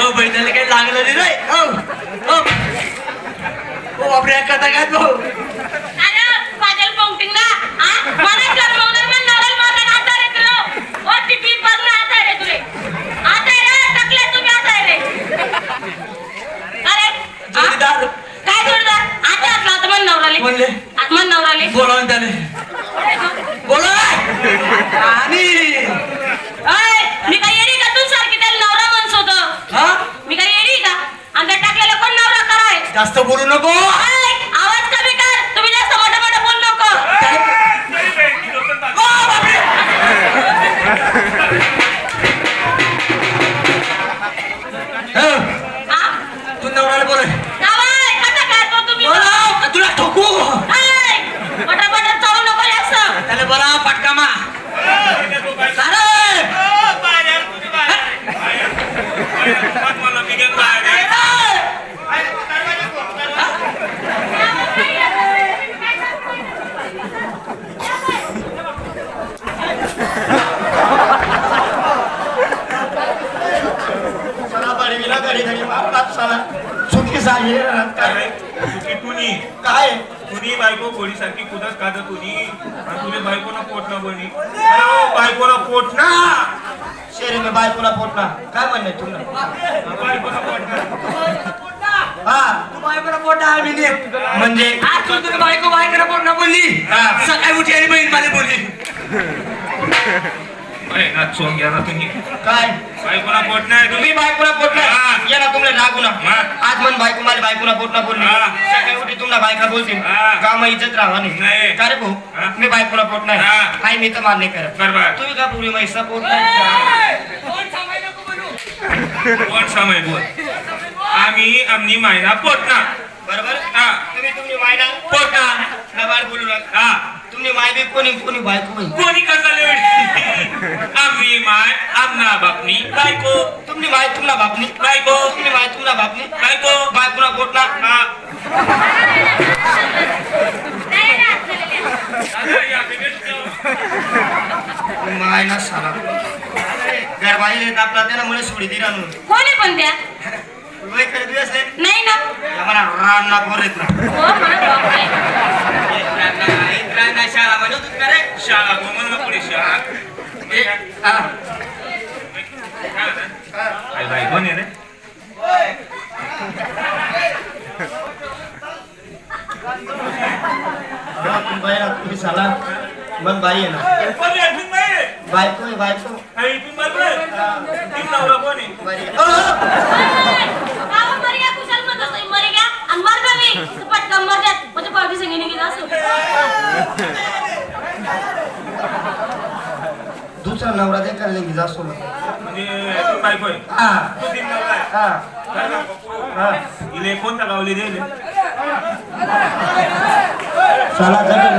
ओ बैठाला काही लागलं नाही रे. ओ बापरे कथा काय भाऊ जास्त बोलू नको. आवाज कमी कर. तुम्ही जास्त मोठं मोठं बोल नको. ओ, बापरे! हो, हा? तू नवऱ्याला बोल कसा तुम्ही? तुला ठोकू. पटापट चालू नको जास्त त्याला बोला पटका मा. सारे साला मारतात साला. चुकी तुनी. काय? तुनी बायको कुदत आणि बायकोना बनी बायकोला पोट ना. शेरे मी बायकोला पोटला काय म्हणणे तुला? बायकोला म्हणजे आज तू तुला बायको बायकोला पोट ना बोलली हा. सकाळी उठी आणि बहीण मला बोलली काय? बायकोला पोट नाही तुम्ही तुम्ही बायकोला पोटला हा. या ना तुम्हाला रागू ना हा. आज मन बायकोला पोटला बोलली. सकाळी उठी तुम्हाला बायका बोलतील. हा. गाव इज्जत राहा नाही. का रे भाऊ. मी बायकोला पोट नाही. हा. हाय मी तर मान्य करत. बरोबर. तुम्ही का पुरी मैसा पोट नाही कोण समय बोल? आम्ही आमनी मायना पोट ना बरोबर? हा. तुम्ही तुम्ही मायना पोट ना नवाल बोलू नका. हा. तुम्ही माय बी कोणी कोणी बायको कोणी कसा आम्ही माय आमना बापनी बायको. तुम्ही माय तुम्हाला बापनी. बायको. तुम्ही माय तुम्हाला बापनी. बायको बायकोला पोटला हा नाही ना, चालेल. माय ना साला गरबाई आपला त्याला मुळे सोडी दिला म्हणून कोण आहे पण त्या? वय करे दिवस रे नाही ना. आम्हाला रान ना पोर येत ना. हो मला आहे. शाळा होत का रे शाळा गो म्हणलं पुढे शाळा. ए, हा. आई बाई कोण आहे रे? जेव्हा तुम्ही बाई साला. मन बाई आहे ना. पण बाई. बायको आहे बायको आई तुम्ही बाई बाई. तुम्ही नवरा कोण आहे बरी आहे. तू. म्हणजे. दुसरा नवरा दे कर लेंगी जासो म्हणजे बायको आहे हा तू तीन नवरा आहे. हा काय? हा कोणता गावले दिले सुंदर